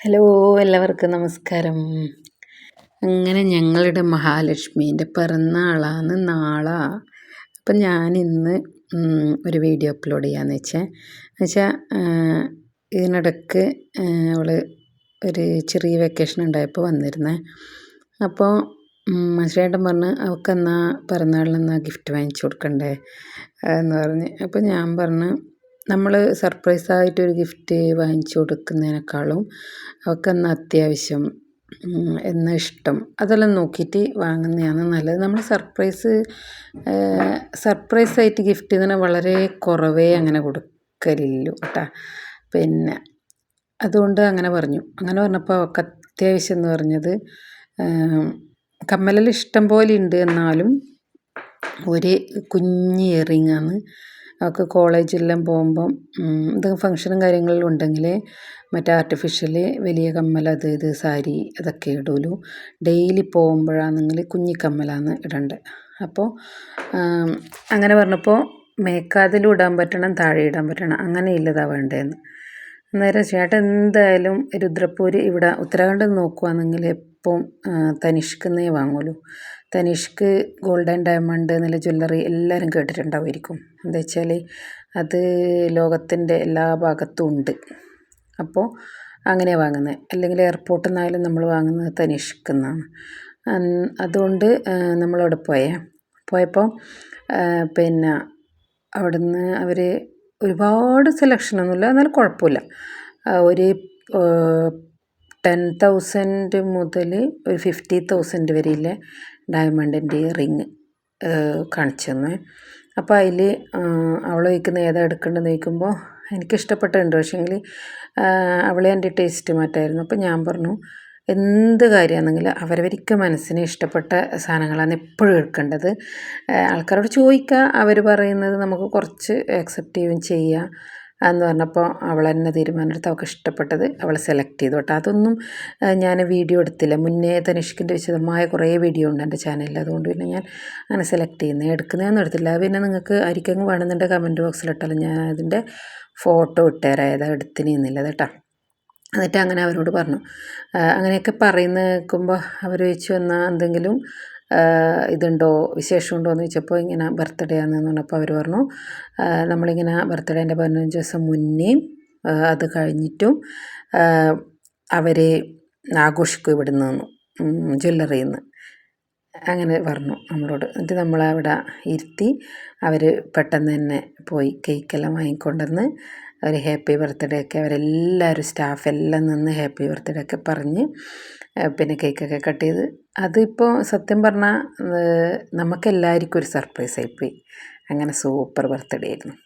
Hello എല്ലാവർക്കും നമസ്കാരം. അങ്ങനെ ഞങ്ങളുടെ മഹാലക്ഷ്മീന്റെ പിറന്നാളാണ് നാളെ. അപ്പം ഇന്ന് ഒരു വീഡിയോ അപ്ലോഡ് ചെയ്യാമെന്ന് വെച്ചാൽ എന്നുവെച്ചാൽ ഇതിനിടക്ക് അവൾ ഒരു ചെറിയ വെക്കേഷൻ ഉണ്ടായപ്പോൾ വന്നിരുന്നേ. അപ്പോൾ മനസ്സിലായിട്ടും പറഞ്ഞ് അവൾക്ക് അവൾക്കെന്നാ പിറന്നാളിനെന്നാ ഗിഫ്റ്റ് വാങ്ങിച്ചു കൊടുക്കണ്ടേ? എന്ന് പറഞ്ഞ്. അപ്പോൾ ഞാൻ പറഞ്ഞു നമ്മൾ സർപ്രൈസായിട്ട് ഒരു ഗിഫ്റ്റ് വാങ്ങിച്ചു കൊടുക്കുന്നതിനേക്കാളും അവൾക്കെന്നാ അത്യാവശ്യം എന്നാ ഇഷ്ടം. അതെല്ലാം നോക്കിയിട്ട് വാങ്ങുന്നതാണ് നല്ലത്. നമ്മൾ സർപ്രൈസ് സർപ്രൈസായിട്ട് ഗിഫ്റ്റ് ചെയ്യുന്ന വളരെ കുറവേ അങ്ങനെ കൊടുക്കലുള്ളൂ കേട്ടോ പിന്നെ അതുകൊണ്ട് അങ്ങനെ പറഞ്ഞു. അങ്ങനെ പറഞ്ഞപ്പോൾ അവൾക്ക് അത്യാവശ്യം എന്ന് പറഞ്ഞത് കമ്മലെല്ലാം ഇഷ്ടം പോലെ ഉണ്ട് എന്നാലും ഒരു കുഞ്ഞ് ഇയറിങ്ങാണ് അവൾക്ക് കോളേജിലെല്ലാം പോകുമ്പം എന്തെങ്കിലും ഫങ്ഷനും കാര്യങ്ങളും ഉണ്ടെങ്കിൽ മറ്റേ ആർട്ടിഫിഷ്യൽ വലിയ കമ്മൽ അത് ഇത് സാരി അതൊക്കെ ഇടുള്ളൂ ഡെയിലി പോകുമ്പോഴാണെങ്കിൽ കുഞ്ഞി കമ്മലാണ് ഇടേണ്ടത് അപ്പോൾ അങ്ങനെ പറഞ്ഞപ്പോൾ മേക്കാതിലും ഇടാൻ പറ്റണം താഴെ ഇടാൻ പറ്റണം അങ്ങനെ ഇല്ലതാണ് വേണ്ടതെന്ന് അന്നേരം ചേട്ടൻ എന്തായാലും രുദ്രപ്പൂര് ഇവിടെ ഉത്തരാഖണ്ഡ് നോക്കുവാണെങ്കിൽ എപ്പം തനിഷ്കെന്നേ വാങ്ങുള്ളൂ. തനിഷ്ക്ക് ഗോൾഡൻ ഡയമണ്ട് എന്നുള്ള ജ്വല്ലറി എല്ലാവരും കേട്ടിട്ടുണ്ടാവുമായിരിക്കും. എന്താ വെച്ചാൽ അത് ലോകത്തിന്റെ എല്ലാ ഭാഗത്തും ഉണ്ട്. അപ്പോൾ അങ്ങനെ വാങ്ങുന്നത് അല്ലെങ്കിൽ എയർപോർട്ടിൽ നിന്നായാലും നമ്മൾ വാങ്ങുന്നത് തനിഷ്ക് എന്നാണ്. അതുകൊണ്ട് നമ്മളവിടെ പോയേ. പോയപ്പോൾ പിന്നെ അവിടുന്ന് അവർ ഒരുപാട് സെലക്ഷനൊന്നുമില്ല എന്നാലും കുഴപ്പമില്ല. ഒരു ടെൻ തൗസൻഡ് മുതൽ ഒരു ഫിഫ്റ്റി തൗസൻഡ് വരെയുള്ള ഡയമണ്ടിന്റെ റിങ് കാണിച്ചു തന്നു അപ്പോൾ അതിൽ അവൾ ചോദിക്കുന്ന ഏതാ എടുക്കേണ്ടതെന്ന് ചോദിക്കുമ്പോൾ എനിക്കിഷ്ടപ്പെട്ടിട്ടുണ്ട്. പക്ഷേങ്കിൽ അവളെ എന്റെ ടേസ്റ്റ് മാറ്റായിരുന്നു. അപ്പോൾ ഞാൻ പറഞ്ഞു എന്ത് കാര്യമാണെങ്കിൽ അവരവർക്ക് മനസ്സിന് ഇഷ്ടപ്പെട്ട സാധനങ്ങളാണ് എപ്പോഴും എടുക്കേണ്ടത്. ആൾക്കാരോട് ചോദിക്കുക അവർ പറയുന്നത് നമുക്ക് കുറച്ച് അക്സെപ്റ്റ് ചെയ്യുകയും ചെയ്യുക എന്ന് പറഞ്ഞപ്പോൾ അവൾ തന്നെ തീരുമാനമെടുത്ത് അവൾക്ക് ഇഷ്ടപ്പെട്ടത് അവൾ സെലക്ട് ചെയ്തു കേട്ടോ. അതൊന്നും ഞാൻ വീഡിയോ എടുത്തില്ല. മുന്നേ തനിഷ്കിന്റെ വിശദമായ കുറേ വീഡിയോ ഉണ്ട് എന്റെ ചാനലിൽ അതുകൊണ്ട് പിന്നെ ഞാൻ അങ്ങനെ സെലക്ട് ചെയ്യുന്നത് എടുക്കുന്നതൊന്നും എടുത്തില്ല. പിന്നെ നിങ്ങൾക്ക് ആയിരിക്കും വേണമെന്നുണ്ടെങ്കിൽ കമന്റ് ബോക്സിലിട്ടാലും ഞാൻ അതിന്റെ ഫോട്ടോ ഇട്ടുതരാം ഏതാ എടുത്തിനിന്നില്ല കേട്ടോ. എന്നിട്ട് അങ്ങനെ അവരോട് പറഞ്ഞു. അങ്ങനെയൊക്കെ പറയുന്ന കേൾക്കുമ്പോൾ അവർ ചോദിച്ചു എന്നാൽ എന്തെങ്കിലും ഇതുണ്ടോ? വിശേഷമുണ്ടോ എന്ന് ചോദിച്ചപ്പോൾ ഇങ്ങനെ ബർത്ത്ഡേ ആണെന്ന് പറഞ്ഞപ്പോൾ അവർ പറഞ്ഞു നമ്മളിങ്ങനെ ബർത്ത്ഡേന്റെ പതിനഞ്ച് ദിവസം മുന്നേ അത് കഴിഞ്ഞിട്ടും അവരെ ആഘോഷിക്കും ഇവിടെ നിന്ന് ജ്വല്ലറിയിൽ നിന്ന് അങ്ങനെ പറഞ്ഞു നമ്മളോട്. എന്നിട്ട് നമ്മളവിടെ ഇരുത്തി അവർ പെട്ടെന്ന് തന്നെ പോയി കേക്കെല്ലാം വാങ്ങിക്കൊണ്ടുവന്ന് അവർ ഹാപ്പി ബർത്ത്ഡേ ഒക്കെ അവരെല്ലാവരും സ്റ്റാഫ് എല്ലാം നിന്ന് ഹാപ്പി ബർത്ത്ഡേ ഒക്കെ പറഞ്ഞ് പിന്നെ കേക്കൊക്കെ കട്ട് ചെയ്ത്. അതിപ്പോൾ സത്യം പറഞ്ഞാൽ നമുക്കെല്ലാവർക്കും ഒരു സർപ്രൈസ് ആയിപ്പോയി അങ്ങനെ സൂപ്പർ ബർത്ത്ഡേ ആയിരുന്നു.